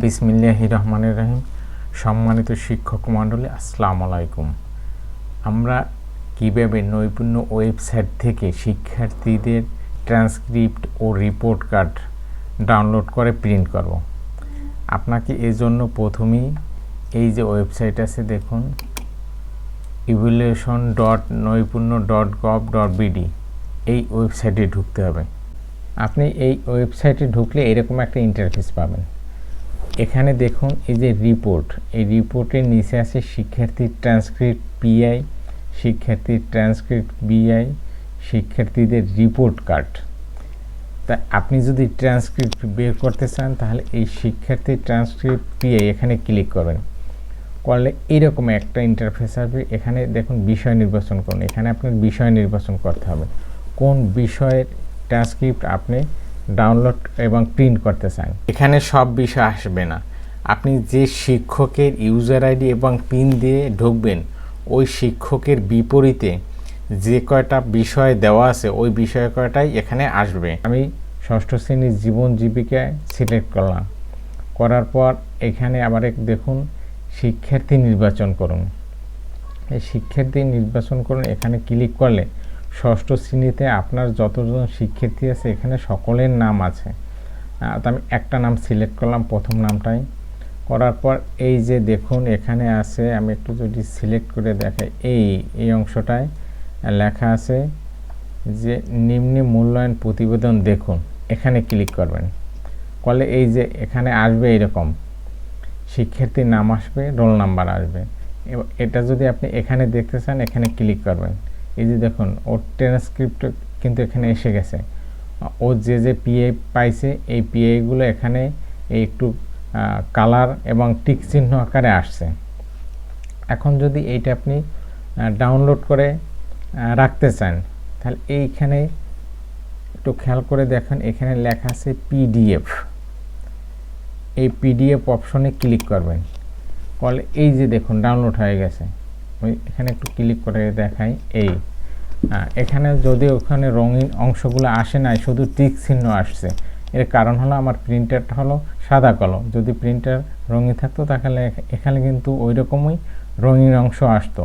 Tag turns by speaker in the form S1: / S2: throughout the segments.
S1: বিসমিল্লাহ রহমানের রহিম। সম্মানিত শিক্ষক মণ্ডলী, আসসালামু আলাইকুম। আমরা কীভাবে নৈপুণ্য ওয়েবসাইট থেকে শিক্ষার্থীদের ট্রান্সক্রিপ্ট ও রিপোর্ট কার্ড ডাউনলোড করে প্রিন্ট করব? আপনাকে এই জন্য প্রথমেই এই যে ওয়েবসাইট আছে, দেখুন evaluation dot Naipunya dot gov dot BD এই ওয়েবসাইটে ঢুকতে হবে। আপনি এই ওয়েবসাইটে ঢুকলে এরকম একটা ইন্টারফেস পাবেন। এখানে দেখুন, এই যে রিপোর্ট এই রিপোর্টের নিচে আছে শিক্ষার্থীর ট্রান্সক্রিপ্ট পিআই শিক্ষার্থীর ট্রান্সক্রিপ্ট বিআই শিক্ষার্থীদের রিপোর্ট কার্ড তা আপনি যদি ট্রান্সক্রিপ্ট বের করতে চান, তাহলে এই শিক্ষার্থীর ট্রান্সক্রিপ্ট পিআই এখানে ক্লিক করবেন। করলে এইরকম একটা ইন্টারফেস আসবে। এখানে দেখুন, বিষয় নির্বাচন করুন। এখানে আপনার বিষয় নির্বাচন করতে হবে। কোন বিষয়ের ট্রান্সক্রিপ্ট আপনি ডাউনলোড এবং প্রিন্ট করতে চান। এখানে সব বিষয় আসবে না। আপনি যে শিক্ষকের ইউজার আইডি এবং পিন দিয়ে ঢুকবেন, ওই শিক্ষকের বিপরীতে যে কয়টা বিষয় দেওয়া আছে, ওই বিষয় কয়টাই এখানে আসবে। আমি ষষ্ঠ শ্রেণির জীবন জীবিকা সিলেক্ট করলাম। করার পর এখানে আবার এক দেখুন, শিক্ষার্থী নির্বাচন করুন। এই শিক্ষার্থী নির্বাচন করুন, এখানে ক্লিক করলে ষষ্ঠ শ্রেণীতে আপনার যতজন শিক্ষার্থী আছে, এখানে সকলের নাম আছে। তো আমি একটা নাম সিলেক্ট করলাম, প্রথম নামটাই। করার পর এই যে দেখুন, এখানে আছে, আমি একটু যদি সিলেক্ট করে দেখাই, এই এই অংশটায় লেখা আছে যে নিম্নে মূল্যায়ন প্রতিবেদন দেখুন, এখানে ক্লিক করবেন। করলে এই যে এখানে আসবে এরকম, শিক্ষার্থীর নাম আসবে, রোল নাম্বার আসবে। এটা যদি আপনি এখানে দেখতে চান, এখানে ক্লিক করবেন। এই যে দেখুন, ওর ট্রান্সক্রিপ্ট কিন্তু এখানে এসে গেছে। ও যে যে পিএ পাইছে, এই পিএগুলো এখানে এই একটু কালার এবং টিক চিহ্ন আকারে আসছে। এখন যদি এইটা আপনি ডাউনলোড করে রাখতে চান, তাহলে এইখানে একটু খেয়াল করে দেখেন, এখানে লেখা আছে পিডিএফ এই পিডিএফ অপশনে ক্লিক করবেন। করলে এই যে দেখুন ডাউনলোড হয়ে গেছে। ওই এখানে একটু ক্লিক করে দেখাই, এই। এখানে যদি ওখানে রঙিন অংশগুলো আসে নাই, শুধু টিক চিহ্ন আসছে। এর কারণ হলো আমার প্রিন্টারটা হলো সাদা কলম। যদি প্রিন্টার রঙিন থাকতো, তাহলে এখানে কিন্তু ওই রকমই রঙিন অংশ আসতো।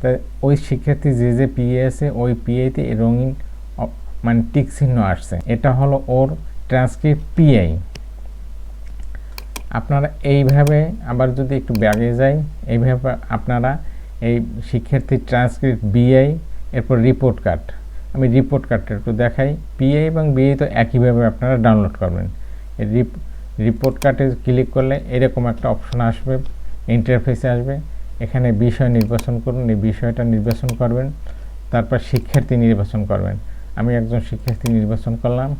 S1: তাই ওই শিক্ষার্থী যে যে পিএ আছে, ওই পিএতে রঙিন মানে টিক চিহ্ন আসছে। এটা হলো ওর ট্রান্সক্রিপ্ট পিআই আপনারা এইভাবে আবার যদি একটু ব্যাগে যাই, এইভাবে আপনারা এই শিক্ষার্থীর ট্রান্সক্রিপ্ট বিআই এরপর রিপোর্ট কার্ড আমি রিপোর্ট কার্ডটা একটু দেখাই। পিআই এবং বিআই তো একইভাবে আপনারা ডাউনলোড করবেন। রিপ রিপোর্ট কার্ডে ক্লিক করলে এরকম একটা অপশন আসবে ইন্টারফেসে আসবে। এখানে বিষয় নির্বাচন করুন, এই বিষয়টা নির্বাচন করবেন। তারপর শিক্ষার্থী নির্বাচন করবেন। আমি একজন শিক্ষার্থী নির্বাচন করলাম।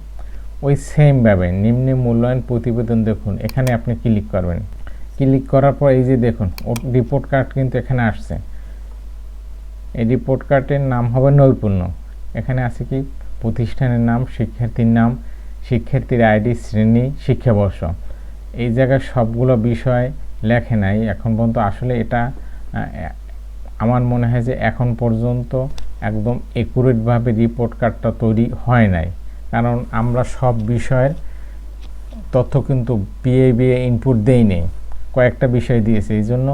S1: ওই সেমভাবে নিম্নে মূল্যায়ন প্রতিবেদন দেখুন, এখানে আপনি ক্লিক করবেন। ক্লিক করার পর এই যে দেখুন ও রিপোর্ট কার্ড কিন্তু এখানে আসছে। এই রিপোর্ট কার্ডের নাম হবে নৈপুণ্য এখানে আছে কি? প্রতিষ্ঠানের নাম, শিক্ষার্থীর নাম, শিক্ষার্থীর আইডি, শ্রেণি, শিক্ষাবর্ষ। এই জায়গায় সবগুলো বিষয় লেখে নাই। এখন পর্যন্ত আসলে এটা আমার মনে হয় যে এখন পর্যন্ত একদম একুরেটভাবে রিপোর্ট কার্ডটা তৈরি হয় নাই। কারণ আমরা সব বিষয়ের তথ্য কিন্তু বিএ বিএ ইনপুট দেই নেই। কয়েকটা বিষয় দিয়েছে, এই জন্য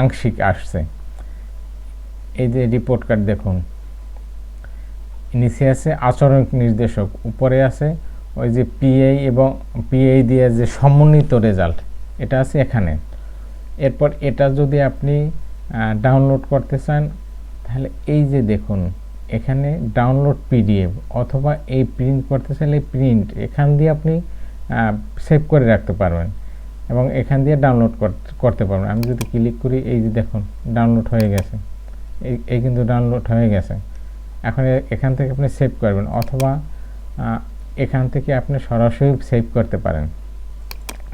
S1: আংশিক আসছে। এই যে রিপোর্ট কার্ড দেখুন। নিচে আছে আচরণ নির্দেশক, উপরে আছে ওই যে পিএই এবং পিএই দিয়ে যে সমন্বিত রেজাল্ট এটা আছে এখানে। এরপর এটা যদি আপনি ডাউনলোড করতে চান, তাহলে এই যে দেখুন এখানে ডাউনলোড পিডিএফ অথবা এই প্রিন্ট করতে চাইলে প্রিন্ট এখান দিয়ে আপনি সেভ করে রাখতে পারবেন এবং এখান দিয়ে ডাউনলোড করতে পারবেন। আমি যদি ক্লিক করি, এই যে দেখুন ডাউনলোড হয়ে গেছে। এই কিন্তু ডাউনলোড হয়ে গেছে। এখন এখান থেকে আপনি সেভ করবেন অথবা এখান থেকে আপনি সরাসরি সেভ করতে পারেন।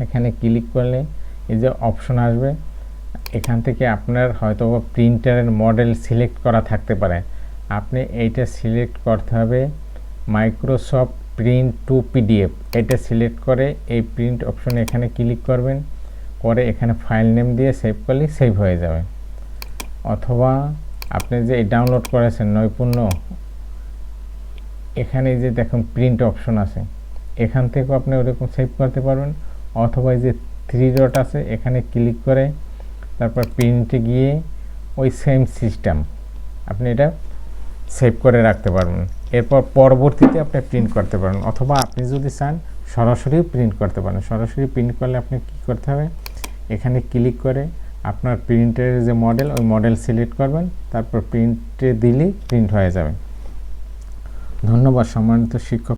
S1: এখানে ক্লিক করলে এই যে অপশন আসবে। এখান থেকে আপনার হয়তো প্রিন্টারের মডেল সিলেক্ট করা থাকতে পারে। আপনি এইটা সিলেক্ট করতে হবে মাইক্রোসফট প্রিন্ট টু পিডিএফ এটা সিলেক্ট করে এই প্রিন্ট অপশনে এখানে ক্লিক করবেন। করে এখানে ফাইল নেম দিয়ে সেভ করলে সেভ হয়ে যাবে। অথবা আপনি যে ডাউনলোড করেছেন নৈপুণ্য, এখানে যে দেখুন প্রিন্ট অপশন আছে, এখান থেকেও আপনি ওরকম সেভ করতে পারবেন। অথবা যে থ্রি ডট আছে, এখানে ক্লিক করে তারপর প্রিন্টে গিয়ে ওই সেম সিস্টেম আপনি এটা সেভ করে রাখতে পারবেন। এরপর পরবর্তীতে আপনি প্রিন্ট করতে পারেন। অথবা আপনি যদি চান, সরাসরি প্রিন্ট করতে পারেন। সরাসরি প্রিন্ট করলে আপনি কি করতে হবে? এখানে ক্লিক করে আপনার প্রিন্টের যে মডেল ওই মডেল সিলেক্ট করবেন। তারপর প্রিন্টে দিলেই প্রিন্ট হয়ে যাবে। ধন্যবাদ সম্মানিত শিক্ষক।